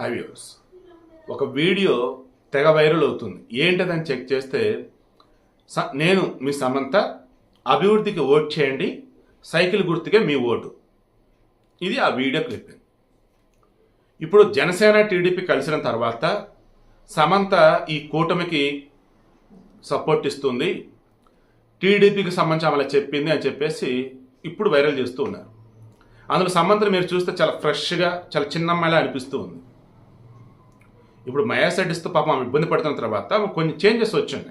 High views ఒక video తెగ viral అవుతుంది. ఏంటదని చెక్ చేస్తే స- నేను మీ సమంత అభివృద్ధికి ఓట్ చేయండి సైకిల్ గుర్తుకే మీ ఓటు. ఇది ఆ వీడియో క్లిప్. ఇప్పుడు జనసేన టీడీపీ కలిసిన తర్వాత సమంత ఈ కూటమికి సపోర్ట్ ఇస్తుంది. టీడీపీకి సంబంధించి ఆమె చెప్పింది అని చెప్పేసి ఇప్పుడు వైరల్ చేస్తూ ఉన్నారు. అందులో సమంతను మీరు చూస్తే చాలా ఫ్రెష్గా చాలా చిన్న అమ్మాయిలా అనిపిస్తూ ఉంది. ఇప్పుడు మయాసైటిస్తో పాపం ఆమె ఇబ్బంది పడుతున్న తర్వాత కొన్ని చేంజెస్ వచ్చినాయి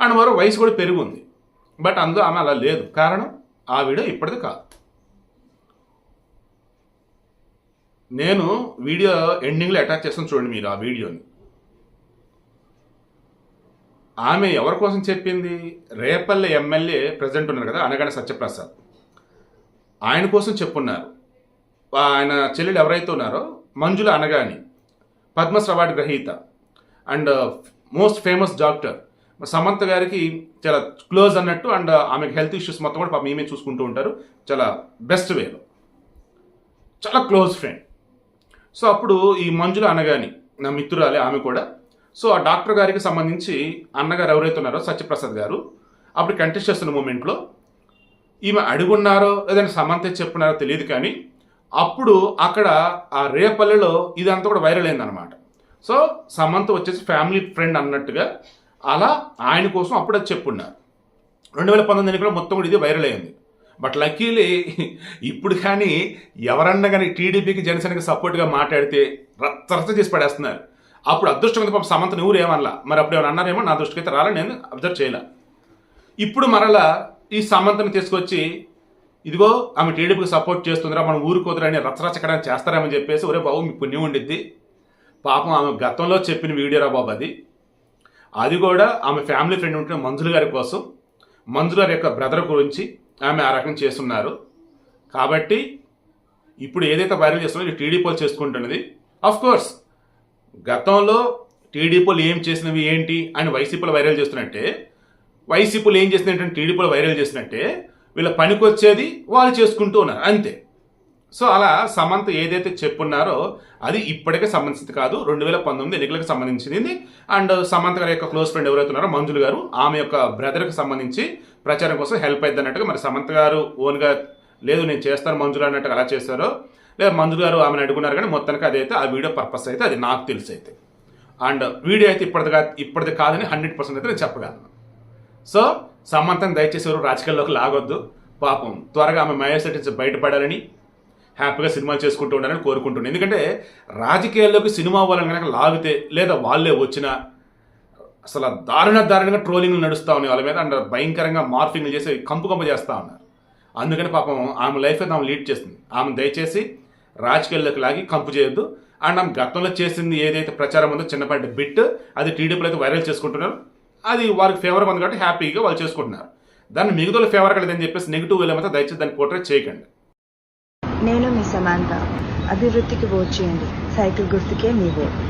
అండ్ మరో వయసు కూడా పెరిగింది. బట్ అందులో ఆమె అలా లేదు. కారణం ఆ వీడియో ఇప్పటిది కాదు. నేను వీడియో ఎండింగ్లో అటాచ్ చేస్తాను చూడండి మీరు ఆ వీడియోని. ఆమె ఎవరి కోసం చెప్పింది? రేపల్లె ఎమ్మెల్యే ప్రెసిడెంట్ ఉన్నారు కదా అనగానే సత్యప్రసాద్. ఆయన కోసం చెప్పున్నారు. ఆయన చెల్లెలు ఎవరైతే ఉన్నారో మంజుల అనగాని. పద్మశ్రీ అవార్డు గ్రహీత and most famous doctor Samantha garu చాలా క్లోజ్ అన్నట్టు అండ్ uh, ఆమెకి హెల్త్ ఇష్యూస్ మొత్తం కూడా పాప మేమే చూసుకుంటూ ఉంటారు. చాలా బెస్ట్ వేలో చాలా క్లోజ్ ఫ్రెండ్ సో అప్పుడు ఈ మంజుల అనగాని నా మిత్రురాలే ఆమె కూడా. సో ఆ డాక్టర్ గారికి సంబంధించి అన్నగారు ఎవరైతే ఉన్నారో సత్యప్రసాద్ గారు అప్పుడు కంటెస్ట్ చేస్తున్న మూమెంట్లో ఈమె అడుగున్నారో లేదంటే సమంత చెప్పున్నారో తెలియదు కానీ అప్పుడు అక్కడ ఆ రేపల్లెలో ఇదంతా కూడా వైరల్ అయిందనమాట సో సమంత వచ్చేసి ఫ్యామిలీ ఫ్రెండ్ అన్నట్టుగా అలా ఆయన కోసం అప్పుడు అది చెప్పున్నారు. రెండు వేల పంతొమ్మిది ఎన్నికల్లో మొత్తం కూడా ఇది వైరల్ అయింది. బట్ లక్కీలీ ఇప్పుడు కానీ ఎవరన్నా కానీ టీడీపీకి జనసేనకి సపోర్ట్గా మాట్లాడితే రచ్చరచ్చ చేసి పడేస్తున్నారు. అప్పుడు అదృష్టం పాపం సమంత నువ్వు ఏమనలా? మరి అప్పుడు ఏమైనా అన్నారేమో నా దృష్టికి అయితే రాలే నేను అబ్జర్వ్ చేయలే. ఇప్పుడు మరలా ఈ సమంతను తీసుకొచ్చి ఇదిగో ఆమె టీడీపీకి సపోర్ట్ చేస్తుందిరా మనం ఊరుకోదురని రచరచకడానికి చేస్తారేమని చెప్పేసి ఒరే బాబు మీ పుణ్యం ఉండిద్ది. పాపం ఆమె గతంలో చెప్పిన వీడియోరా బాబు అది. అది కూడా ఆమె ఫ్యామిలీ ఫ్రెండ్ ఉంటున్న మంజులు గారి కోసం మంజుల గారి యొక్క బ్రదర్ గురించి ఆమె ఆ రకం చేస్తున్నారు. కాబట్టి ఇప్పుడు ఏదైతే వైరల్ చేస్తున్నారో ఇది టీడీపీ వాళ్ళు చేసుకుంటున్నది. అఫ్ కోర్స్ గతంలో టీడీపీలు ఏం చేసినవి ఏంటి అని వైసీపీలో వైరల్ చేస్తున్నట్టే వైసీపీలు ఏం చేసినట్టు టీడీపీలో వైరల్ చేసినట్టే వీళ్ళ పనికొచ్చేది వాళ్ళు చేసుకుంటూ ఉన్నారు అంతే. సో అలా సమంత ఏదైతే చెప్పున్నారో అది ఇప్పటికే సంబంధించింది కాదు. రెండు వేల పంతొమ్మిది ఎన్నికలకు సంబంధించింది. అండ్ సమంత గారి యొక్క క్లోజ్ ఫ్రెండ్ ఎవరైతే ఉన్నారో మంజులు గారు ఆమె యొక్క బ్రదర్కి సంబంధించి ప్రచారం కోసం హెల్ప్ అయింది అన్నట్టుగా మరి సమంత గారు ఓన్గా లేదు నేను చేస్తాను మంజులు అన్నట్టుగా అలా చేస్తారో లేదా మంజులు గారు ఆమెను అడుగున్నారు కానీ మొత్తానికి అదైతే ఆ వీడియో పర్పస్ అయితే అది నాకు తెలిసి అయితే. అండ్ వీడియో అయితే ఇప్పటిది కాదు ఇప్పటిది కాదని హండ్రెడ్ పర్సెంట్ అయితే నేను చెప్పగలను. సో సమంతం దయచేసి ఎవరు రాజకీయాల్లోకి లాగొద్దు. పాపం. త్వరగా ఆమె మయోసైట్ నుంచి బయటపడాలని హ్యాపీగా సినిమాలు చేసుకుంటూ ఉండాలని కోరుకుంటున్నాను ఎందుకంటే రాజకీయాల్లోకి సినిమా వాళ్ళని కనుక లాగితే లేదా వాళ్ళే వచ్చినా అసలు దారుణ దారుణంగా ట్రోలింగ్లు నడుస్తూ ఉన్నాయి వాళ్ళ మీద అండ్ భయంకరంగా మార్ఫింగ్లు చేసి కంపు కంపు చేస్తూ ఉన్నారు. అందుకని పాపం ఆమె లైఫ్ అయితే ఆమె లీడ్ చేస్తుంది. ఆమె దయచేసి రాజకీయాల్లోకి లాగి కంపు చేయొద్దు. అండ్ ఆమె గతంలో చేసింది ఏదైతే ప్రచారం ఉందో చిన్నపాటి బిట్ అది టీడీపీలో అయితే వైరల్ చేసుకుంటున్నారు. అది వారికి ఫేవర్ ఉంది కాబట్టి హ్యాపీగా వాళ్ళు చేసుకుంటున్నారు. దాన్ని మిగతా ఫేవర్ కలదని చెప్పేసి నెగిటివ్ వెళ్ళమైతే దయచేసి దాన్ని పోర్ట్రేట్ చేయకండి. నేను మీ సమాంత. అభివృద్ధికి ఓట్ చేయండి. సైకిల్ గుర్తుకే మీ ఓట్